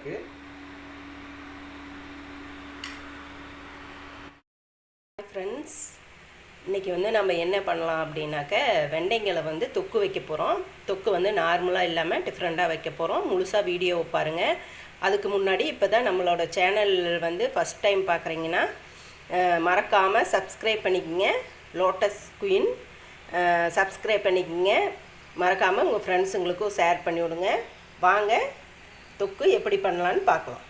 இருக்குது ஃப்ரெண்ட்ஸ் இன்றைக்கி வந்து நம்ம என்ன பண்ணலாம் அப்படின்னாக்க வெண்டைங்களை வந்து தொக்கு வைக்க போகிறோம் தொக்கு வந்து நார்மலாக இல்லாமல் டிஃப்ரெண்ட்டாக வைக்க போகிறோம் முழுசாக வீடியோ பாருங்கள் அதுக்கு முன்னாடி இப்போ தான் நம்மளோட சேனல் வந்து ஃபஸ்ட் டைம் பார்க்குறீங்கன்னா மறக்காமல் சப்ஸ்கிரைப் பண்ணிக்கோங்க. லோட்டஸ் குயின் சப்ஸ்கிரைப் பண்ணிக்கோங்க. மறக்காமல் உங்கள் ஃப்ரெண்ட்ஸுங்களுக்கும் ஷேர் பண்ணி விடுங்க வாங்க தொக்கு எப்படி பண்ணலான்னு பார்க்கலாம்.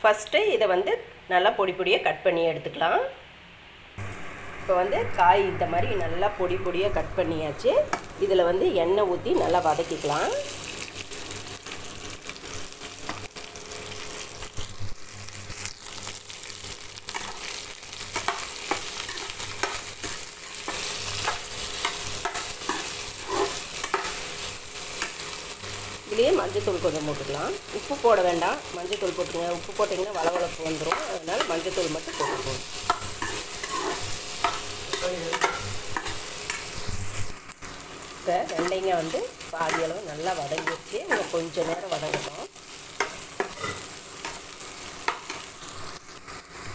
ஃபஸ்ட்டு இதை வந்து நல்லா பொடி பொடியாக கட் பண்ணி எடுத்துக்கலாம். இப்போ வந்து காய் இந்த மாதிரி நல்லா பொடி பொடியாக கட் பண்ணியாச்சு. இதில் வந்து எண்ணெய் ஊற்றி நல்லா வதக்கிக்கலாம். இதுலேயே மஞ்சத்தூள் கொஞ்சம் போட்டுக்கலாம். உப்பு போட வேண்டாம். மஞ்சத்தூள் போட்டுங்க உப்பு போட்டிங்கன்னா வளவளப்பு வந்துடும் அதனால் மஞ்சத்தூள் மட்டும் போட்டுக்கோங்க. இப்போ வெண்டைங்க வந்து பாதி அளவு நல்லா வதங்கிடுச்சு. இன்னும் கொஞ்சம் நேரம் வதங்கணும்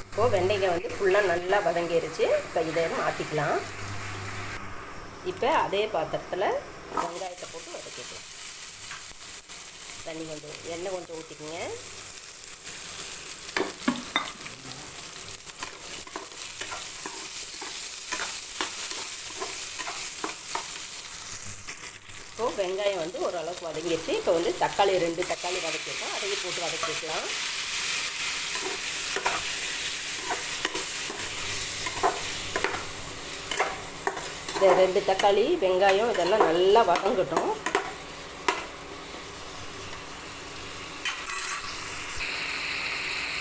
இப்போது வெண்டைங்க வந்து ஃபுல்லாக நல்லா வதங்கிடுச்சு இப்போ இதை மாற்றிக்கலாம் இப்போ அதே பாத்திரத்தில் வெங்காயத்தை போட்டு வதக்கிக்கலாம். தண்ணி கொஞ்சம் எண்ணெய் கொஞ்சம் ஊற்றிக்கோங்க இப்போது வெங்காயம் வந்து ஓரளவுக்கு வதங்கிடுச்சு. இப்போ வந்து தக்காளி ரெண்டு தக்காளி வதக்கிருக்கோம் அதையும் போட்டு வதக்கிக்கலாம் இந்த ரெண்டு தக்காளி வெங்காயம் இதெல்லாம் நல்லா வதங்கட்டும்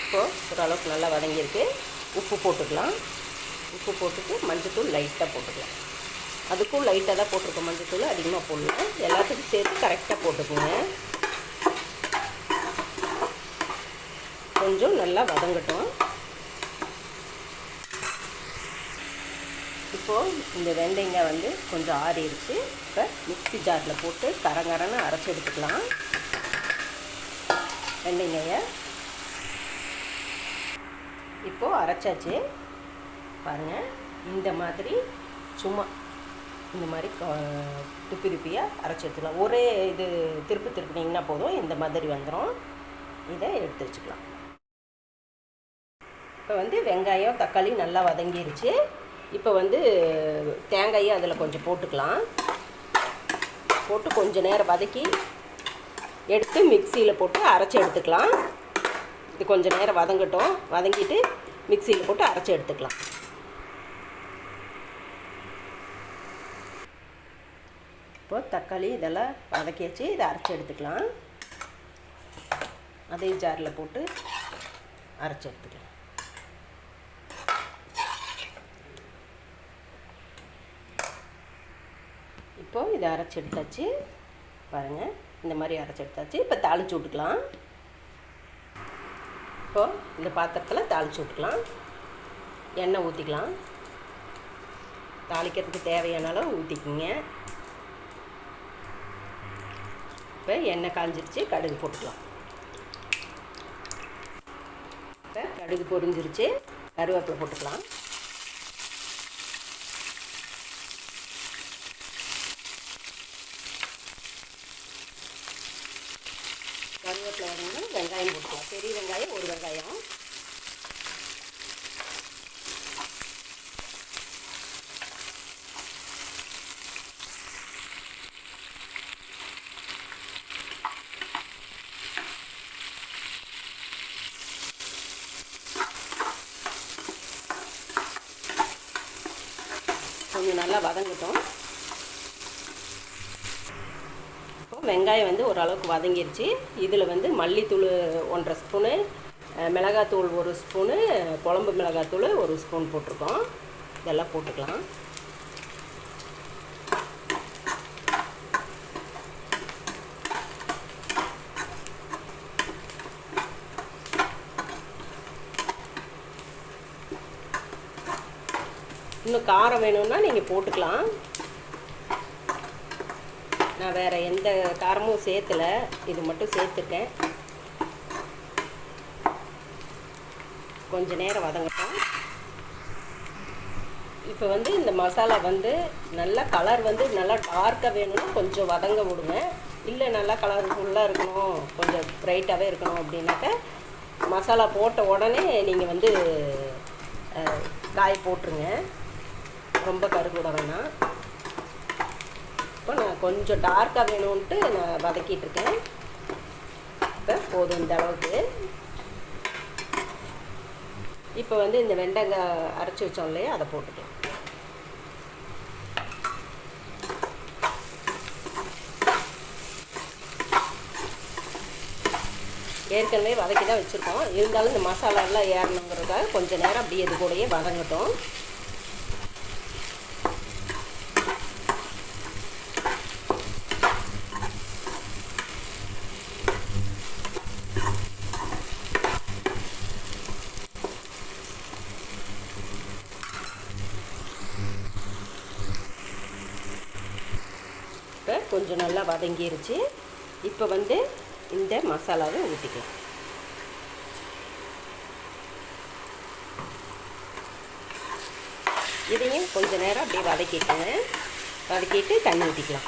இப்போது ஓரளவுக்கு நல்லா வதங்கியிருக்கு. உப்பு போட்டுக்கலாம். உப்பு போட்டுட்டு மஞ்சத்தூள் லைட்டாக போட்டுக்கலாம். அதுக்கும் லைட்டாக தான் போட்டிருக்கோம். மஞ்சத்தூள் அதிகமாக போடலாம் எல்லாத்துக்கும் சேர்த்து கரெக்டாக போட்டுக்கோங்க. கொஞ்சம் நல்லா வதங்கட்டும். இப்போது இந்த வெண்டைங்க வந்து கொஞ்சம் ஆறிடுச்சு. இப்போ மிக்ஸி ஜாரில் போட்டு கரங்கரன்னு அரைச்சி எடுத்துக்கலாம். வெண்டைங்காயை இப்போது அரைச்சாச்சு. பாருங்கள் இந்த மாதிரி சும்மா இந்த மாதிரி துப்பி துப்பியாக அரைச்சி எடுத்துக்கலாம். ஒரே இது திருப்பி திருப்பினீங்கன்னா போதும் இந்த மாதிரி வந்துடும் இதை எடுத்து வச்சுக்கலாம். இப்போ வந்து வெங்காயம் தக்காளி நல்லா வதங்கிருச்சு. இப்போ வந்து தேங்காயும் அதில் கொஞ்சம் போட்டுக்கலாம். போட்டு கொஞ்சம் நேரம் வதக்கி எடுத்து மிக்சியில் போட்டு அரைச்சி எடுத்துக்கலாம். இது கொஞ்சம் நேரம் வதங்கட்டும். வதங்கிட்டு மிக்சியில் போட்டு அரைச்சி எடுத்துக்கலாம். இப்போது தக்காளி இதெல்லாம் வதக்கி வச்சு இதை அரைச்சி எடுத்துக்கலாம். அதே ஜாரில் போட்டு அரைச்சி எடுத்துக்கலாம். இப்போது இதை அரைச்சி எடுத்தாச்சு. பாருங்கள் இந்த மாதிரி அரைச்சி எடுத்தாச்சு. இப்போ தாளிச்சு விட்டுக்கலாம். இப்போது இந்த பாத்திரத்தில் தாளித்து விட்டுக்கலாம். எண்ணெய் ஊற்றிக்கலாம் தாளிக்கிறதுக்கு தேவையான அளவு ஊற்றிக்கிங்க இப்போ எண்ணெய் காஞ்சிருச்சு கடுகு போட்டுக்கலாம். இப்போ கடுகு பொரிஞ்சிருச்சு கருவேப்பிலை போட்டுக்கலாம். கருவேப்பிலை வந்து வெங்காயம் போட்டுக்கலாம். பெரிய வெங்காயம் ஒரு வெங்காயம். கொஞ்சம் நல்லா வதங்கட்டும் இப்போ வெங்காயம் வந்து ஓரளவுக்கு வதங்கிருச்சு. இதில் வந்து மல்லித்தூள் ஒன்றரை ஸ்பூனு மிளகாத்தூள் ஒரு ஸ்பூனு குழம்பு மிளகாத்தூள் ஒரு ஸ்பூன் போட்டிருக்கோம். இதெல்லாம் போட்டுக்கலாம். இன்னும் காரம் வேணும்னா நீங்கள் போட்டுக்கலாம். நான் வேறு எந்த காரமும் சேர்த்துல இது மட்டும் சேர்த்துருக்கேன் கொஞ்சம் நேரம் வதங்கட்டும். இப்போ வந்து இந்த மசாலா வந்து நல்லா கலர் வந்து நல்லா டார்க்காக வேணும்னா கொஞ்சம் வதங்க விடுங்க. இல்லை நல்லா கலர்ஃபுல்லாக இருக்கணும். கொஞ்சம் ப்ரைட்டாகவே இருக்கணும் அப்படின்னாக்க மசாலா போட்ட உடனே நீங்கள் வந்து காய் போட்டுருங்க. ரொம்ப கருக்கூட வேணாம். இப்போ நான் கொஞ்சம் டார்க்காக வேணும்ன்ட்டு நான் வதக்கிட்டு இருக்கேன். இப்போ போதும் இந்த அளவுக்கு. இப்போ வந்து இந்த வெண்டைக்காய் அரைச்சி வச்சோம் இல்லையா அதை போட்டுக்கலாம். ஏற்கனவே வதக்கி தான் வச்சுருக்கோம். இருந்தாலும் இந்த மசாலா எல்லாம் ஏறணுங்கிறதுக்காக கொஞ்சம் நேரம் அப்படியே இது கூடயே வதங்கட்டும் இப்போ கொஞ்சம் நல்லா வதங்கிருச்சு. இப்போ வந்து இந்த மசாலாவை ஊற்றிக்கலாம் இதையும் கொஞ்சம் நேரம் அப்படியே வதக்கிட்டுங்க வதக்கிட்டு தண்ணி ஊற்றிக்கலாம்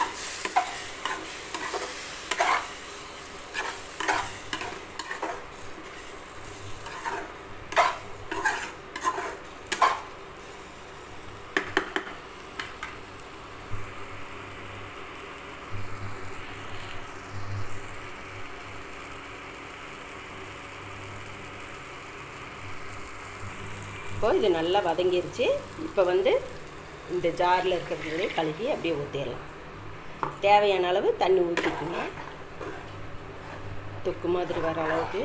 இப்போ இது நல்லா வதங்கிருச்சு. இப்போ வந்து இந்த ஜாரில் இருக்கிறதுலே கழுகி அப்படியே ஊற்றிடலாம் தேவையான அளவு தண்ணி ஊற்றிக்கணும் தொக்கு மாதிரி வர அளவுக்கு.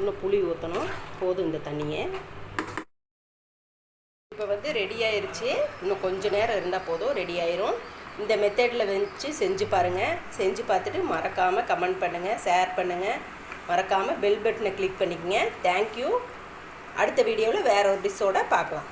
இன்னும் புளி ஊற்றணும் போதும் இந்த தண்ணியை. இப்போ வந்து ரெடி ஆயிருச்சு. இன்னும் கொஞ்ச நேரம் இருந்தால் போதும். ரெடி ஆயிரும். இந்த மெத்தடில் வச்சு செஞ்சு பாருங்கள் செஞ்சு பார்த்துட்டு மறக்காமல் கமெண்ட் பண்ணுங்கள் ஷேர் பண்ணுங்கள் மறக்காமல் பெல் பட்டனை கிளிக் பண்ணிக்கங்க. தேங்க்யூ அடுத்த வீடியோவில் வேறு ஒரு டிஷ்ஷோட பார்க்கலாம்.